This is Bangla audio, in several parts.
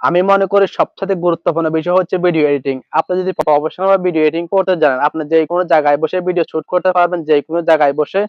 আমি মনে করি সবচেয়ে গুরুত্বপূর্ণ বিষয় হচ্ছে ভিডিও এডিটিং আপনি যদি প্রফেশনাল ভিডিও এডিটিং করতে জানেন, আপনি যে কোনো জায়গায় বসে ভিডিও শুট করতে পারবেন, যে কোনো জায়গায় বসে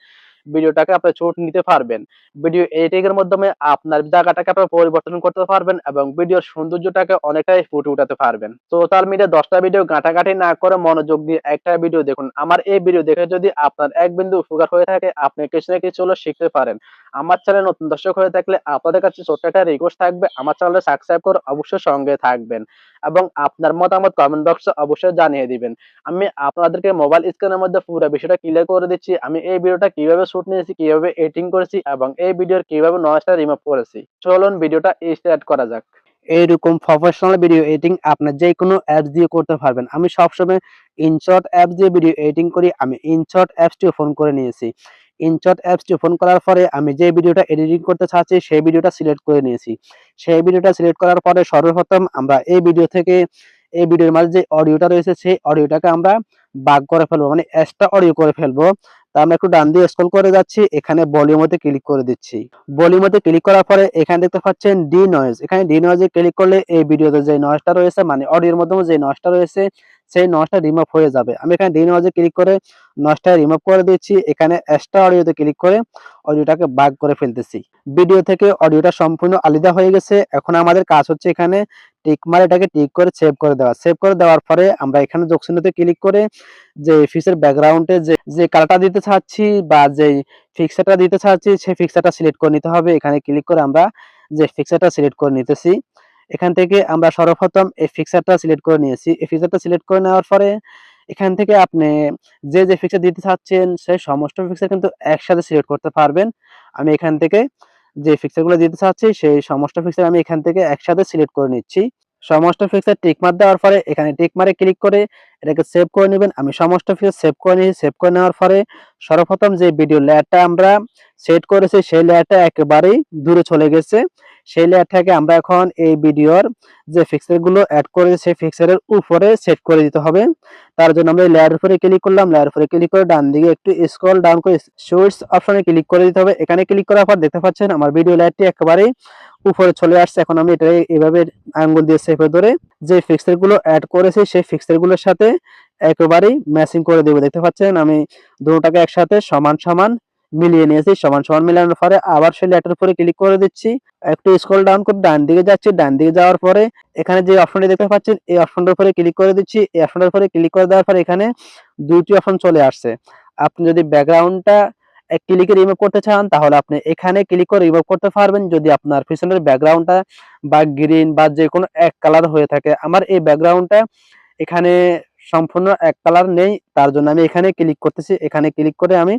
ভিডিওটাকে আপনি শুট নিতে পারবেন। ভিডিও এডিটিং এর মাধ্যমে আপনার জায়গাটাকে আপনি পরিবর্তন করতে পারবেন এবং ভিডিওর সৌন্দর্যটাকে অনেকটাই ফুটে উঠাতে পারবেন। সোশ্যাল মিডিয়া দশটা ভিডিও ঘাটাঘাটি না করে মনোযোগ দিয়ে একটা ভিডিও দেখুন। আমার এই ভিডিও দেখে যদি আপনার এক বিন্দু উপকার হয়ে থাকে, আপনি কিছু না কিছু হলেও শিখতে পারেন। আমার চ্যানেল নতুন দর্শক হয়ে থাকলে আপনাদের কাছে ছোট্ট একটা রিকোয়েস্ট থাকবে, আমার চ্যানেলে সাবস্ক্রাইব করে অবশ্যই সঙ্গে থাকবেন এবং আপনার মতামত কমেন্ট বক্সে অবশ্যই জানিয়ে দিবেন। আমি আপনাদেরকে মোবাইল স্ক্রিনের মধ্যে পুরো বিষয়টা ক্লিয়ার করে দিচ্ছি, আমি এই ভিডিওটা কীভাবে শুট নিয়েছি, কীভাবে এডিটিং করেছি এবং এই ভিডিওর কীভাবে নয়েজটা রিমুভ করেছি। চলুন ভিডিওটা স্টার্ট করা যাক। এইরকম প্রফেশনাল ভিডিও এডিটিং আপনার যে কোনো অ্যাপস দিয়ে করতে পারবেন। আমি সবসময় ইনশর্ট অ্যাপ দিয়ে ভিডিও এডিটিং করি, আমি ইনশর্ট অ্যাপসটি ওপেন করে নিয়েছি। ইনশর্ট অ্যাপসটি ওপেন করার পরে আমি যে ভিডিওটা এডিটিং করতে চাচ্ছি, সেই ভিডিওটা সিলেক্ট করে নিয়েছি। সেই ভিডিওটা সিলেক্ট করার পরে সর্বপ্রথম আমরা এই ভিডিও থেকে, এই ভিডিওর মাঝে যে অডিওটা রয়েছে, সেই অডিওটাকে আমরা বাগ করে ফেলব মানে এক্সট্রা অডিও করে ফেলব। তা আমরা একটু ডান দিয়ে স্ক্রল করে যাচ্ছি, এখানে ভলিউমতে ক্লিক করে দিচ্ছি। ভলিউমতে ক্লিক করার পরে এখানে দেখতে পাচ্ছেন ডি নয়েজ এখানে ডি নয়েজে ক্লিক করলে এই ভিডিওতে যে নয়েজটা রয়েছে মানে অডিওর মাধ্যমে যে নয়েজটা রয়েছে সেই নয়েজটা রিমুভ হয়ে যাবে। আমি এখানে ডি নয়েজে ক্লিক করে নয়েজটা রিমুভ করে দিচ্ছি এখানে এক্সট্রা অডিওতে ক্লিক করে অডিওটাকে বাগ করে ফেলতেছি। ভিডিও থেকে অডিওটা সম্পূর্ণ আলাদা হয়ে গেছে। এখন আমাদের কাজ হচ্ছে এখানে টিক মার এটাকে টিক করে সেভ করে দেওয়া। সেভ করে দেওয়ার পরে আমরা এখানে যোগচিহ্নতে ক্লিক করে যে ফিক্সের ব্যাকগ্রাউন্ডে যে যে কালারটা দিতে চাচ্ছি বা যে ফিক্সারটা দিতে চাচ্ছি, সেই ফিক্সারটা সিলেক্ট করে নিতে হবে। এখানে ক্লিক করে আমরা যে ফিক্সারটা সিলেক্ট করে নিতেছি। এখান থেকে আমরা সর্বপ্রথম এই ফিক্সারটা সিলেক্ট করে নিয়েছি। এই ফিক্সারটা সিলেক্ট করে নেওয়ার পরে এখান থেকে আপনি যে যে ফিক্সার দিতে চাচ্ছেন, সেই সমস্ত ফিক্সার কিন্তু একসাথে সিলেক্ট করতে পারবেন। আমি এখান থেকে যে ফিক্সারগুলো দিতে চাচ্ছি, সেই সমস্ত ফিক্সার আমি এখান থেকে একসাথে সিলেক্ট করে নিচ্ছি। সমস্ত ফিক্সার টিক মার দেওয়ার পরে এখানে টিক মারে ক্লিক করে এটাকে সেভ করে নেবেন। আমি সমস্ত ফিক্সার সেভ করে নিয়েছি। সেভ করে নেওয়ার পরে সর্বপ্রথম যে ভিডিও লেয়ারটা আমরা সেট করেছি, সেই লেয়ারটা একেবারেই দূরে চলে গেছে। সেই লেয়ারটাকে আমরা এখন এই ভিডিওর যে ফিক্সারগুলো অ্যাড করে সেই ফিক্সারের উপরে সেট করে দিতে হবে। তার জন্য আমরা লেয়ার উপরে ক্লিক করলাম। লেয়ার উপরে ক্লিক করে ডান দিকে একটু স্ক্রল ডাউন করে শর্টস অপশনে ক্লিক করে দিতে হবে। এখানে ক্লিক করার পর দেখতে পাচ্ছেন আমার ভিডিও লেয়ারটি একেবারেই উপরে চলে আসছে। এখন আমি এটা এভাবে আঙ্গুল দিয়ে সেপে ধরে যে ফিক্সারগুলো অ্যাড করেছি সেই ফিক্সারগুলোর সাথে একেবারেই ম্যাচিং করে দেবো। দেখতে পাচ্ছেন আমি দুটোটাকে একসাথে সমান সমান মিলিয়ে নিয়েছি, সমান সমান মিলানোর পরে আবার সেই লেটার উপরে ক্লিক করে দিচ্ছি। একটু স্ক্রল ডাউন করে ডান দিকে যাচ্ছি, ডান দিকে যাওয়ার পরে এখানে যে অপশনটি দেখতে পাচ্ছেন, এই অপশনটার উপরে ক্লিক করে দিচ্ছি। এই অপশনটার উপরে ক্লিক করে দেওয়ার পরে এখানে দুইটি অপশন চলে আসছে। আপনি যদি ব্যাকগ্রাউন্ডটা ক্লিকে রিমুভ করতে চান, তাহলে আপনি এখানে ক্লিক করে রিমুভ করতে পারবেন। যদি আপনার পিছনের ব্যাকগ্রাউন্ডটা বা গ্রিন বা যে কোনো এক কালার হয়ে থাকে, আমার এই ব্যাকগ্রাউন্ডটা এখানে সম্পূর্ণ এক কালার নেই, তার জন্য আমি এখানে ক্লিক করতেছি। এখানে ক্লিক করে আমি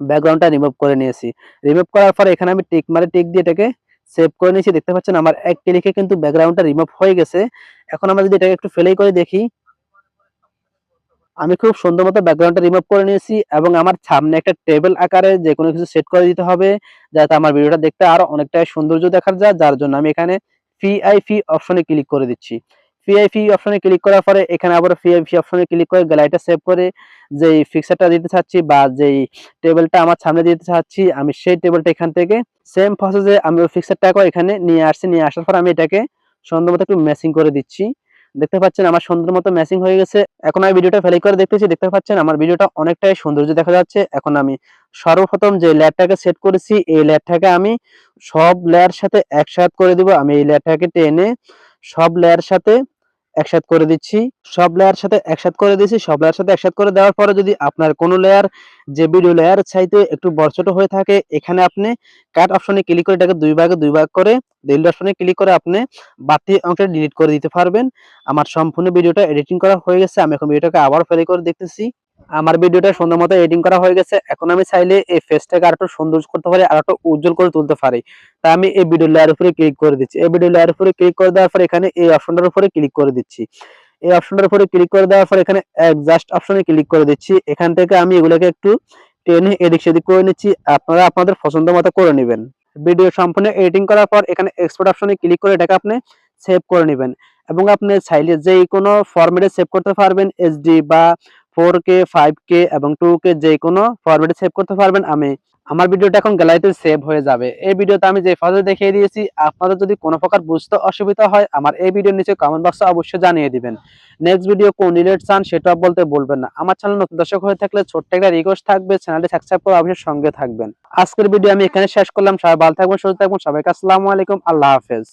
ব্যাকগ্রাউন্ডটা রিমুভ করে নিয়েছি। রিমুভ করার পরে এখানে আমি টিক মারে টিক দিয়ে এটাকে সেভ করে নিয়েছি। দেখতে পাচ্ছেন আমার এক ক্লিকে কিন্তু ব্যাকগ্রাউন্ডটা রিমুভ হয়ে গেছে। এখন আমরা যদি এটাকে একটু ফেলেই করে দেখি। আমি খুব সুন্দর মতো ব্যাকগ্রাউন্ডটা রিমুভ করে নিয়েছি এবং আমার সামনে একটা টেবিল আকারে যে কোনো কিছু সেট করে দিতে হবে যাতে আমার ভিডিওটা দেখতে আরও অনেকটাই সৌন্দর্য দেখা যায় যার জন্য আমি এখানে পিআইপি অপশনে ক্লিক করে দিচ্ছি। পিআইপি অপশনে ক্লিক করার পরে এখানে আবার পিআইপি অপশনে ক্লিক করে গ্যালারিটা সেভ করে যেই ফিক্সারটা দিতে চাচ্ছি বা যেই টেবিলটা আমার সামনে দিতে চাচ্ছি, আমি সেই টেবিলটা এখান থেকে সেম প্রসেসে আমি ওই ফিক্সারটাকে এখানে নিয়ে আসছি। নিয়ে আসার পর আমি এটাকে সুন্দর মতো একটু ম্যাচিং করে দিচ্ছি। দেখতে পাচ্ছেন আমার সুন্দর মতো ম্যাচিং হয়ে গেছে। এখন আমি ভিডিওটা ফেলে করে দেখতেছি। দেখতে পাচ্ছেন আমার ভিডিওটা অনেকটাই সৌন্দর্য দেখা যাচ্ছে। এখন আমি সর্বপ্রথম যে লেয়ারটাকে সেট করেছি, এই লেয়ারটাকে আমি সব লেয়ার সাথে একসাথ করে দিব। আমি এই লেয়ারটাকে টেনে সব লেয়ার সাথে একসাথ করে দিচ্ছি। সব লেয়ার সাথে একসাথ করে দিচ্ছি সব লেয়ার সাথে একসাথ করে দেওয়ার পরে যদি আপনার কোনো লেয়ার যে ভিডিও লেয়ার চাইতে একটু বড় ছোট হয়ে থাকে, এখানে আপনি কাট অপশনে ক্লিক করে এটাকে দুই ভাগে, দুই ভাগ করে ডিলিট অপশনে ক্লিক করে আপনি বাড়তি অংশটা ডিলিট করে দিতে পারবেন। আমার সম্পূর্ণ ভিডিওটা এডিটিং করা হয়ে গেছে। আমি এখন ভিডিওটাকে আবার প্লে করে দেখতেছি। আমার ভিডিওটা সুন্দর মতো এডিটিং করা হয়ে গেছে। এখন আমি চাইলে এই ফেসটাকে আরেকটু সুন্দর করতে পারি, আর একটু উজ্জ্বল করে তুলতে পারি। তাই আমি এই ভিডিও লেয়ার উপরে ক্লিক করে দিচ্ছি। এই ভিডিও লেয়ার উপরে ক্লিক করে দেওয়ার পর এখানে এই অপশনটার উপরে ক্লিক করে দিচ্ছি। এই অপশনটার উপরে ক্লিক করে দেওয়ার পর এখানে অ্যাডজাস্ট অপশনে ক্লিক করে দিচ্ছি। এখান থেকে আমি এগুলোকে একটু টেনে এদিক সেদিক করে নিচ্ছি। আপনারা আপনাদের পছন্দ মতো করে নেবেন। ভিডিও সম্পূর্ণ এডিটিং করার পর এখানে এক্সপোর্ট অপশনে ক্লিক করে এটাকে আপনি সেভ করে নেবেন। এবং আপনি চাইলে যে কোনো ফরম্যাটে সেভ করতে পারবেন এইচডি বা ফোর কে ফাইভ কে এবং টু কে যে কোনো ফরম্যাটে সেভ করতে পারবেন। আমি, আমার ভিডিওটা এখন গ্যালারিতে সেভ হয়ে যাবে। এই ভিডিওতে আমি যে ফাজে দেখিয়ে দিয়েছি, আপনাদের যদি কোনো প্রকার বুঝতে অসুবিধা হয়, আমার এই ভিডিওর নিচে কমেন্ট বক্সে অবশ্যই জানিয়ে দিবেন। নেক্সট ভিডিও কোন রিলেট চান সেটা বলতে বলবেন না। আমার চ্যানেল নতুন দর্শক হয়ে থাকলে ছোট্ট একটা রিকোয়েস্ট থাকবে চ্যানেলটি সাবস্ক্রাইব করে অবশ্যই সঙ্গে থাকবেন। আজকের ভিডিও আমি এখানে শেষ করলাম। সবাই ভালো থাকবেন, সুস্থ থাকবেন, সবাইকে আসসালামু আলাইকুম। আল্লাহ হাফেজ।